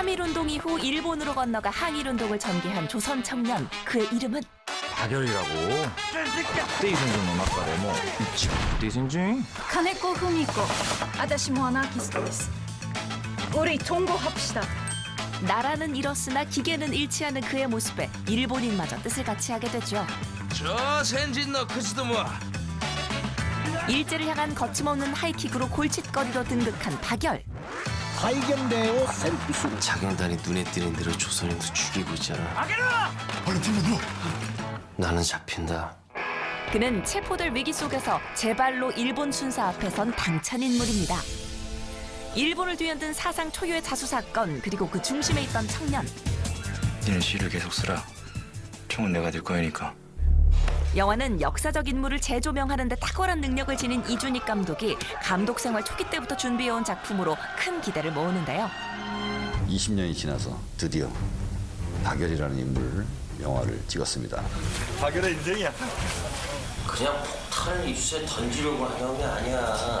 3.1운동 이후 일본으로 건너가 항일운동을 전개한 조선 청년 그의 이름은 박열이라고. 떼이생존の中でも一番떼이생존. 金子文子私もアナーキストです우리 통고 합시다 나라는 잃었으나 기계는 잃지 않은 그의 모습에 일본인마저 뜻을 같이 하게 되죠. 朝鮮人の口どもは 일제를 향한 거침없는 하이킥으로 골칫거리로 등극한 박열. 발견되어 셀프수로 자경단이 눈에 띄는 대로 조선인도 죽이고 있잖아. 나는 잡힌다. 그는 체포될 위기 속에서 제발로 일본 순사 앞에 선 당찬 인물입니다. 일본을 뒤흔든 사상 초유의 자수 사건 그리고 그 중심에 있던 청년. 니는 시를 계속 쓰라. 총은 내가 들 거니까. 영화는 역사적 인물을 재조명하는 데 탁월한 능력을 지닌 이준익 감독이 감독 생활 초기 때부터 준비해온 작품으로 큰 기대를 모으는데요. 20년이 지나서 드디어 박열이라는 인물 영화를 찍었습니다. 그냥 폭탄을 입수에 던지려고 하는 게 아니야.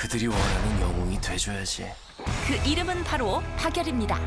그들이 원하는 영웅이 돼줘야지. 그 이름은 바로 박열입니다.